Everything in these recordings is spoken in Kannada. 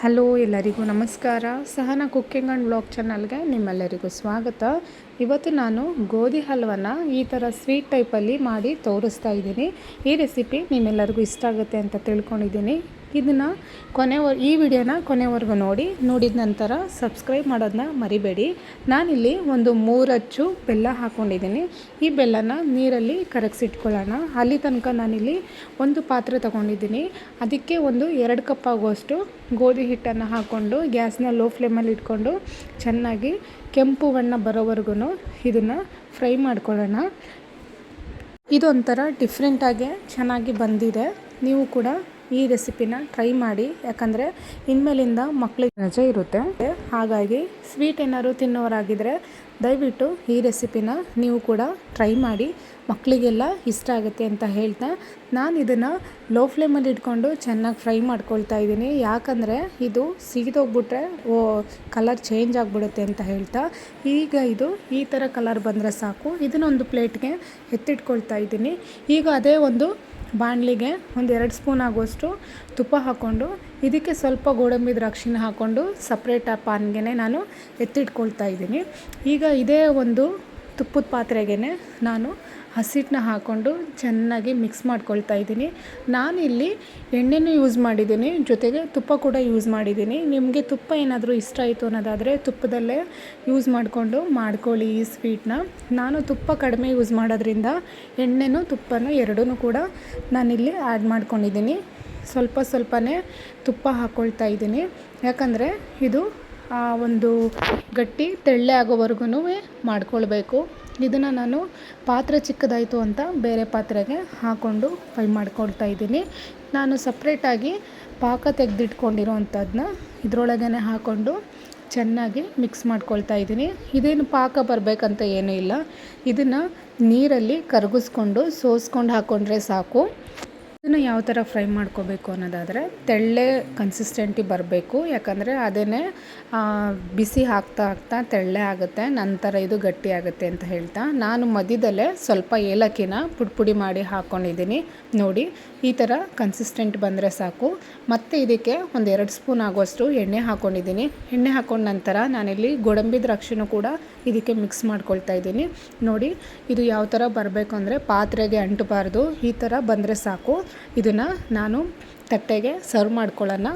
ಹಲೋ ಎಲ್ಲರಿಗೂ ನಮಸ್ಕಾರ. ಸಹನ ಕುಕ್ಕಿಂಗ್ ಆ್ಯಂಡ್ ಬ್ಲಾಗ್ ಚಾನಲ್ಗೆ ನಿಮ್ಮೆಲ್ಲರಿಗೂ ಸ್ವಾಗತ. ಇವತ್ತು ನಾನು ಗೋಧಿ ಹಲ್ವನ ಈ ಥರ ಸ್ವೀಟ್ ಟೈಪಲ್ಲಿ ಮಾಡಿ ತೋರಿಸ್ತಾ ಇದ್ದೀನಿ. ಈ ರೆಸಿಪಿ ನಿಮ್ಮೆಲ್ಲರಿಗೂ ಇಷ್ಟ ಆಗುತ್ತೆ ಅಂತ ತಿಳ್ಕೊಂಡಿದ್ದೀನಿ. ಇದನ್ನು ಕೊನೆವ ಈ ವಿಡಿಯೋನ ಕೊನೆವರೆಗೂ ನೋಡಿ, ನೋಡಿದ ನಂತರ ಸಬ್ಸ್ಕ್ರೈಬ್ ಮಾಡೋದನ್ನ ಮರಿಬೇಡಿ. ನಾನಿಲ್ಲಿ ಒಂದು ಮೂರಚ್ಚು ಬೆಲ್ಲ ಹಾಕ್ಕೊಂಡಿದ್ದೀನಿ ಈ ಬೆಲ್ಲನ ನೀರಲ್ಲಿ ಕರಗಿಸಿಟ್ಕೊಳ್ಳೋಣ. ಅಲ್ಲಿ ತನಕ ನಾನಿಲ್ಲಿ ಒಂದು ಪಾತ್ರೆ ತೊಗೊಂಡಿದ್ದೀನಿ. ಅದಕ್ಕೆ ಒಂದು ಎರಡು ಕಪ್ ಆಗುವಷ್ಟು ಗೋಧಿ ಹಿಟ್ಟನ್ನು ಹಾಕ್ಕೊಂಡು ಗ್ಯಾಸ್ನ ಲೋ ಫ್ಲೇಮಲ್ಲಿ ಇಟ್ಕೊಂಡು ಚೆನ್ನಾಗಿ ಕೆಂಪು ಬಣ್ಣ ಬರೋವರೆಗೂ ಇದನ್ನು ಫ್ರೈ ಮಾಡ್ಕೊಳ್ಳೋಣ. ಇದೊಂಥರ ಡಿಫ್ರೆಂಟಾಗೆ ಚೆನ್ನಾಗಿ ಬಂದಿದೆ. ನೀವು ಕೂಡ ಈ ರೆಸಿಪಿನ ಟ್ರೈ ಮಾಡಿ. ಯಾಕಂದರೆ ಇನ್ಮೇಲಿಂದ ಮಕ್ಕಳಿಗೆ ರಜೆ ಇರುತ್ತೆ. ಹಾಗಾಗಿ ಸ್ವೀಟ್ ಏನಾದ್ರು ತಿನ್ನೋರಾಗಿದ್ದರೆ ದಯವಿಟ್ಟು ಈ ರೆಸಿಪಿನ ನೀವು ಕೂಡ ಟ್ರೈ ಮಾಡಿ. ಮಕ್ಕಳಿಗೆಲ್ಲ ಇಷ್ಟ ಆಗುತ್ತೆ ಅಂತ ಹೇಳ್ತಾ ನಾನು ಇದನ್ನು ಲೋ ಫ್ಲೇಮಲ್ಲಿ ಇಟ್ಕೊಂಡು ಚೆನ್ನಾಗಿ ಫ್ರೈ ಮಾಡ್ಕೊಳ್ತಾ ಇದ್ದೀನಿ. ಯಾಕಂದರೆ ಇದು ಸಿಗಿದೋಗ್ಬಿಟ್ರೆ ಓ ಕಲರ್ ಚೇಂಜ್ ಆಗಿಬಿಡುತ್ತೆ ಅಂತ ಹೇಳ್ತಾ. ಈಗ ಇದು ಈ ಥರ ಕಲರ್ ಬಂದರೆ ಸಾಕು. ಇದನ್ನೊಂದು ಪ್ಲೇಟ್ಗೆ ಎತ್ತಿಟ್ಕೊಳ್ತಾ ಇದ್ದೀನಿ. ಈಗ ಅದೇ ಒಂದು ಬಾಣಲಿಗೆ ಒಂದು ಎರಡು ಸ್ಪೂನ್ ಆಗುವಷ್ಟು ತುಪ್ಪ ಹಾಕ್ಕೊಂಡು, ಇದಕ್ಕೆ ಸ್ವಲ್ಪ ಗೋಡಂಬಿ ದ್ರಾಕ್ಷಿನ ಹಾಕ್ಕೊಂಡು ಸಪ್ರೇಟ್ ಆ ಪಾನ್ಗೆ ನಾನು ಎತ್ತಿಟ್ಕೊಳ್ತಾ ಇದ್ದೀನಿ. ಈಗ ಇದೇ ಒಂದು ತುಪ್ಪದ ಪಾತ್ರೆಗೆ ನಾನು ಹಸಿಟ್ಟನ್ನ ಹಾಕ್ಕೊಂಡು ಚೆನ್ನಾಗಿ ಮಿಕ್ಸ್ ಮಾಡ್ಕೊಳ್ತಾ ಇದ್ದೀನಿ. ನಾನಿಲ್ಲಿ ಎಣ್ಣೆನೂ ಯೂಸ್ ಮಾಡಿದ್ದೀನಿ, ಜೊತೆಗೆ ತುಪ್ಪ ಕೂಡ ಯೂಸ್ ಮಾಡಿದ್ದೀನಿ. ನಿಮಗೆ ತುಪ್ಪ ಏನಾದರೂ ಇಷ್ಟ ಆಯಿತು ಅನ್ನೋದಾದರೆ ತುಪ್ಪದಲ್ಲೇ ಯೂಸ್ ಮಾಡಿಕೊಂಡು ಮಾಡ್ಕೊಳ್ಳಿ ಈ ಸ್ವೀಟ್ನ. ನಾನು ತುಪ್ಪ ಕಡಿಮೆ ಯೂಸ್ ಮಾಡೋದ್ರಿಂದ ಎಣ್ಣೆನೂ ತುಪ್ಪನೂ ಎರಡೂ ಕೂಡ ನಾನಿಲ್ಲಿ ಆ್ಯಡ್ ಮಾಡ್ಕೊಂಡಿದ್ದೀನಿ. ಸ್ವಲ್ಪ ಸ್ವಲ್ಪನೇ ತುಪ್ಪ ಹಾಕ್ಕೊಳ್ತಾ ಇದ್ದೀನಿ. ಯಾಕಂದರೆ ಇದು ಒಂದು ಗಟ್ಟಿ ತೆಳ್ಳೆ ಆಗೋವರೆಗೂ ಮಾಡ್ಕೊಳ್ಬೇಕು. ಇದನ್ನು ನಾನು ಪಾತ್ರೆ ಚಿಕ್ಕದಾಯಿತು ಅಂತ ಬೇರೆ ಪಾತ್ರೆಗೆ ಹಾಕ್ಕೊಂಡು ಫ್ರೈ ಮಾಡ್ಕೊಳ್ತಾ ಇದ್ದೀನಿ. ನಾನು ಸಪ್ರೇಟಾಗಿ ಪಾಕ ತೆಗೆದಿಟ್ಕೊಂಡಿರೋ ಅಂಥದ್ದನ್ನ ಇದರೊಳಗೇ ಹಾಕ್ಕೊಂಡು ಚೆನ್ನಾಗಿ ಮಿಕ್ಸ್ ಮಾಡ್ಕೊಳ್ತಾ ಇದ್ದೀನಿ. ಇದೇನು ಪಾಕ ಬರಬೇಕಂತ ಏನೂ ಇಲ್ಲ. ಇದನ್ನು ನೀರಲ್ಲಿ ಕರಗಿಸ್ಕೊಂಡು ಸೋಸ್ಕೊಂಡು ಹಾಕ್ಕೊಂಡ್ರೆ ಸಾಕು. ಇದನ್ನು ಯಾವ ಥರ ಫ್ರೈ ಮಾಡ್ಕೋಬೇಕು ಅನ್ನೋದಾದರೆ ತೆಳ್ಳೆ ಕನ್ಸಿಸ್ಟೆಂಟಿ ಬರಬೇಕು. ಯಾಕಂದರೆ ಅದೇ ಬಿಸಿ ಹಾಕ್ತಾ ಹಾಕ್ತಾ ತೆಳ್ಳೆ ಆಗುತ್ತೆ, ನಂತರ ಇದು ಗಟ್ಟಿ ಆಗುತ್ತೆ ಅಂತ ಹೇಳ್ತಾ. ನಾನು ಮಧ್ಯದಲ್ಲೇ ಸ್ವಲ್ಪ ಏಲಕ್ಕಿನ ಪುಡಿ ಪುಡಿ ಮಾಡಿ ಹಾಕ್ಕೊಂಡಿದ್ದೀನಿ ನೋಡಿ, ಈ ಥರ ಕನ್ಸಿಸ್ಟೆಂಟ್ ಬಂದರೆ ಸಾಕು. ಮತ್ತು ಇದಕ್ಕೆ ಒಂದು ಎರಡು ಸ್ಪೂನ್ ಆಗುವಷ್ಟು ಎಣ್ಣೆ ಹಾಕ್ಕೊಂಡಿದ್ದೀನಿ ಎಣ್ಣೆ ಹಾಕ್ಕೊಂಡ ನಂತರ ನಾನಿಲ್ಲಿ ಗೋಡಂಬಿ ದ್ರಾಕ್ಷಿನೂ ಕೂಡ ಇದಕ್ಕೆ ಮಿಕ್ಸ್ ಮಾಡ್ಕೊಳ್ತಾ ಇದ್ದೀನಿ. ನೋಡಿ, ಇದು ಯಾವ ಥರ ಬರಬೇಕು ಅಂದರೆ ಪಾತ್ರೆಗೆ ಅಂಟಬಾರ್ದು. ಈ ಥರ ಬಂದರೆ ಸಾಕು. ಇದನ್ನು ನಾನು ತಟ್ಟೆಗೆ ಸರ್ವ್ ಮಾಡ್ಕೊಳ್ಳೋಣ.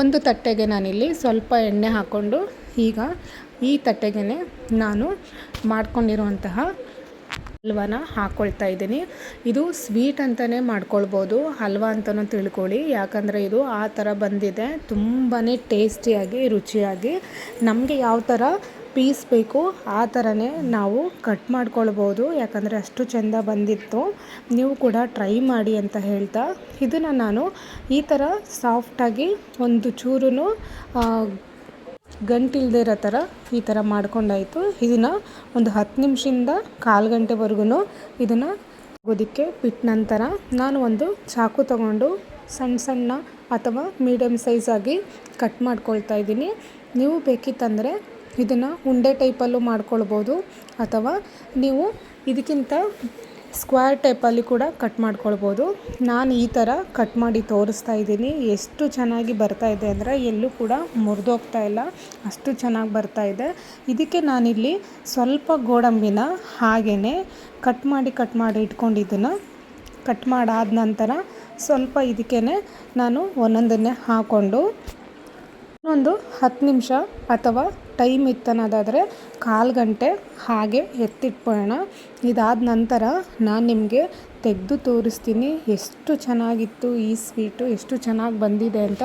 ಒಂದು ತಟ್ಟೆಗೆ ನಾನಿಲ್ಲಿ ಸ್ವಲ್ಪ ಎಣ್ಣೆ ಹಾಕ್ಕೊಂಡು ಈಗ ಈ ತಟ್ಟೆಗೆ ನಾನು ಮಾಡ್ಕೊಂಡಿರುವಂತಹ ಹಲ್ವಾನ ಹಾಕ್ಕೊಳ್ತಾ ಇದ್ದೀನಿ. ಇದು ಸ್ವೀಟ್ ಅಂತಲೇ ಮಾಡ್ಕೊಳ್ಬೋದು, ಹಲ್ವಾ ಅಂತಲೂ ತಿಳ್ಕೊಳ್ಳಿ. ಯಾಕಂದರೆ ಇದು ಆ ಥರ ಬಂದಿದೆ ತುಂಬಾ ಟೇಸ್ಟಿಯಾಗಿ ರುಚಿಯಾಗಿ. ನಮಗೆ ಯಾವ ಥರ ಪೀಸ್ ಬೇಕು, ಆ ಥರನೇ ನಾವು ಕಟ್ ಮಾಡ್ಕೊಳ್ಬೋದು. ಯಾಕಂದರೆ ಅಷ್ಟು ಚೆಂದ ಬಂದಿತ್ತು. ನೀವು ಕೂಡ ಟ್ರೈ ಮಾಡಿ ಅಂತ ಹೇಳ್ತಾ ಇದನ್ನು ನಾನು ಈ ಥರ ಸಾಫ್ಟಾಗಿ ಒಂದು ಚೂರು ಗಂಟಿಲ್ದೇ ಇರೋ ಥರ ಈ ಥರ ಮಾಡ್ಕೊಂಡಾಯಿತು. ಇದನ್ನು ಒಂದು ಹತ್ತು ನಿಮಿಷದಿಂದ ಕಾಲು ಗಂಟೆವರೆಗೂ ಇದನ್ನು ಆಗೋದಕ್ಕೆ ಬಿಟ್ಟ ನಂತರ ನಾನು ಒಂದು ಚಾಕು ತಗೊಂಡು ಸಣ್ಣ ಸಣ್ಣ ಅಥವಾ ಮೀಡಿಯಮ್ ಸೈಜಾಗಿ ಕಟ್ ಮಾಡ್ಕೊಳ್ತಾ ಇದ್ದೀನಿ. ನೀವು ಬೇಕಿತ್ತಂದರೆ ಇದನ್ನು ಉಂಡೆ ಟೈಪಲ್ಲೂ ಮಾಡ್ಕೊಳ್ಬೋದು. ಅಥವಾ ನೀವು ಇದಕ್ಕಿಂತ ಸ್ಕ್ವೇರ್ ಟೈಪಲ್ಲಿ ಕೂಡ ಕಟ್ ಮಾಡ್ಕೊಳ್ಬೋದು. ನಾನು ಈ ಥರ ಕಟ್ ಮಾಡಿ ತೋರಿಸ್ತಾ ಇದ್ದೀನಿ. ಎಷ್ಟು ಚೆನ್ನಾಗಿ ಬರ್ತಾ ಇದೆ ಅಂದರೆ ಎಲ್ಲೂ ಕೂಡ ಮುರಿದೋಗ್ತಾ ಇಲ್ಲ. ಅಷ್ಟು ಚೆನ್ನಾಗಿ ಬರ್ತಾ ಇದೆ. ಇದಕ್ಕೆ ನಾನಿಲ್ಲಿ ಸ್ವಲ್ಪ ಗೋಡಂಬಿನ ಹಾಗೆಯೇ ಕಟ್ ಮಾಡಿ ಕಟ್ ಮಾಡಿ ಇಟ್ಕೊಂಡಿದ್ದನ್ನು ಕಟ್ ಮಾಡಾದ ನಂತರ ಸ್ವಲ್ಪ ಇದಕ್ಕೇ ನಾನು ಒಂದೊಂದನ್ನೇ ಹಾಕ್ಕೊಂಡು ಒಂದು ಹತ್ತು ನಿಮಿಷ ಅಥವಾ ಟೈಮ್ ಇತ್ತನ್ನೋದಾದರೆ ಕಾಲು ಗಂಟೆ ಹಾಗೆ ಎತ್ತಿಟ್ಕೊಳ್ಳೋಣ. ಇದಾದ ನಂತರ ನಾನು ನಿಮಗೆ ತೆಗೆದು ತೋರಿಸ್ತೀನಿ ಎಷ್ಟು ಚೆನ್ನಾಗಿತ್ತು ಈ ಸ್ವೀಟು ಎಷ್ಟು ಚೆನ್ನಾಗಿ ಬಂದಿದೆ ಅಂತ.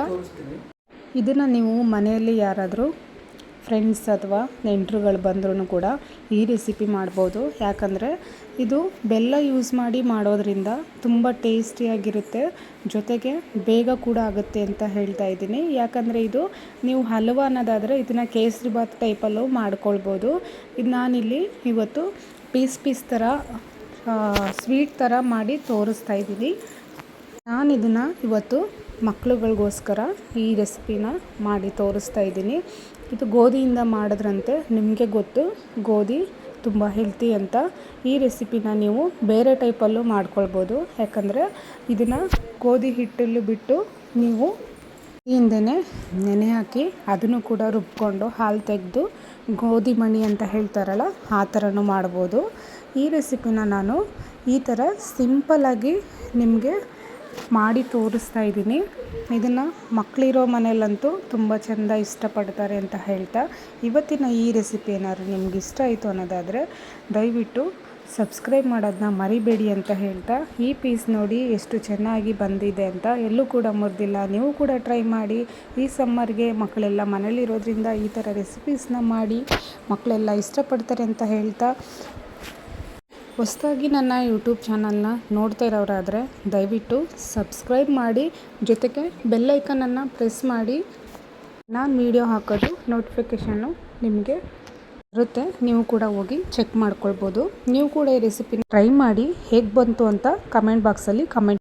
ಇದನ್ನು ನೀವು ಮನೆಯಲ್ಲಿ ಯಾರಾದರೂ ಫ್ರೆಂಡ್ಸ್ ಅಥವಾ ನೆಂಟರುಗಳು ಬಂದ್ರೂ ಕೂಡ ಈ ರೆಸಿಪಿ ಮಾಡ್ಬೋದು. ಯಾಕಂದರೆ ಇದು ಬೆಲ್ಲ ಯೂಸ್ ಮಾಡಿ ಮಾಡೋದ್ರಿಂದ ತುಂಬ ಟೇಸ್ಟಿಯಾಗಿರುತ್ತೆ ಜೊತೆಗೆ ಬೇಗ ಕೂಡ ಆಗುತ್ತೆ ಅಂತ ಹೇಳ್ತಾ ಇದ್ದೀನಿ. ಯಾಕಂದರೆ ಇದು ನೀವು ಹಲ್ವ ಅನ್ನೋದಾದರೆ ಇದನ್ನು ಕೇಸರಿ ಬಾತ್ ಟೈಪಲ್ಲೂ ಮಾಡ್ಕೊಳ್ಬೋದು. ಇದು ನಾನಿಲ್ಲಿ ಇವತ್ತು ಪೀಸ್ ಪೀಸ್ ಥರ ಸ್ವೀಟ್ ಥರ ಮಾಡಿ ತೋರಿಸ್ತಾ ಇದ್ದೀನಿ. ನಾನು ಇದನ್ನು ಇವತ್ತು ಮಕ್ಕಳುಗಳಿಗೋಸ್ಕರ ಈ ರೆಸಿಪಿನ ಮಾಡಿ ತೋರಿಸ್ತಾ ಇದ್ದೀನಿ. ಇದು ಗೋಧಿಯಿಂದ ಮಾಡಿದ್ರಂತೆ, ನಿಮಗೆ ಗೊತ್ತು. ಗೋಧಿ ತುಂಬ ಹೆಲ್ತಿ ಅಂತ. ಈ ರೆಸಿಪಿನ ನೀವು ಬೇರೆ ಟೈಪಲ್ಲೂ ಮಾಡ್ಕೊಳ್ಬೋದು. ಯಾಕಂದರೆ ಇದನ್ನು ಗೋಧಿ ಹಿಟ್ಟಲ್ಲಿ ಬಿಟ್ಟು ನೀವು ಹಿಂದೆ ನೆನೆ ಹಾಕಿ ಅದನ್ನು ಕೂಡ ರುಬ್ಕೊಂಡು ಹಾಲು ತೆಗೆದು ಗೋಧಿ ಮಣಿ ಅಂತ ಹೇಳ್ತಾರಲ್ಲ, ಆ ಥರನೂ ಮಾಡ್ಬೋದು. ಈ ರೆಸಿಪಿನ ನಾನು ಈ ಥರ ಸಿಂಪಲ್ಲಾಗಿ ನಿಮಗೆ ಮಾಡಿ ತೋರಿಸ್ತಾ ಇದ್ದೀನಿ. ಇದನ್ನು ಮಕ್ಕಳಿರೋ ಮನೆಯಲ್ಲಂತೂ ತುಂಬ ಚೆಂದ ಇಷ್ಟಪಡ್ತಾರೆ ಅಂತ ಹೇಳ್ತಾ. ಇವತ್ತಿನ ಈ ರೆಸಿಪಿ ಏನಾದ್ರು ನಿಮ್ಗೆ ಇಷ್ಟ ಆಯಿತು ಅನ್ನೋದಾದರೆ ದಯವಿಟ್ಟು ಸಬ್ಸ್ಕ್ರೈಬ್ ಮಾಡೋದನ್ನ ಮರಿಬೇಡಿ ಅಂತ ಹೇಳ್ತಾ. ಈ ಪೀಸ್ ನೋಡಿ ಎಷ್ಟು ಚೆನ್ನಾಗಿ ಬಂದಿದೆ ಅಂತ ಎಲ್ಲೂ ಕೂಡ ಮುರಿದಿಲ್ಲ. ನೀವು ಕೂಡ ಟ್ರೈ ಮಾಡಿ. ಈ ಸಮ್ಮರ್ಗೆ ಮಕ್ಕಳೆಲ್ಲ ಮನೇಲಿರೋದ್ರಿಂದ ಈ ಥರ ರೆಸಿಪೀಸ್ನ ಮಾಡಿ ಮಕ್ಕಳೆಲ್ಲ ಇಷ್ಟಪಡ್ತಾರೆ ಅಂತ ಹೇಳ್ತಾ. ಹೊಸದಾಗಿ ನನ್ನ ಯೂಟ್ಯೂಬ್ ಚಾನಲ್ನ ನೋಡ್ತಾ ಇರೋರಾದರೆ ದಯವಿಟ್ಟು ಸಬ್ಸ್ಕ್ರೈಬ್ ಮಾಡಿ, ಜೊತೆಗೆ ಬೆಲ್ಲೈಕನನ್ನು ಪ್ರೆಸ್ ಮಾಡಿ. ನಾನು ವೀಡಿಯೋ ಹಾಕೋದು ನೋಟಿಫಿಕೇಷನ್ನು ನಿಮಗೆ ಬರುತ್ತೆ. ನೀವು ಕೂಡ ಹೋಗಿ ಚೆಕ್ ಮಾಡ್ಕೊಳ್ಬೋದು. ನೀವು ಕೂಡ ಈ ರೆಸಿಪಿನ ಟ್ರೈ ಮಾಡಿ ಹೇಗೆ ಬಂತು ಅಂತ ಕಮೆಂಟ್ ಬಾಕ್ಸಲ್ಲಿ ಕಮೆಂಟ್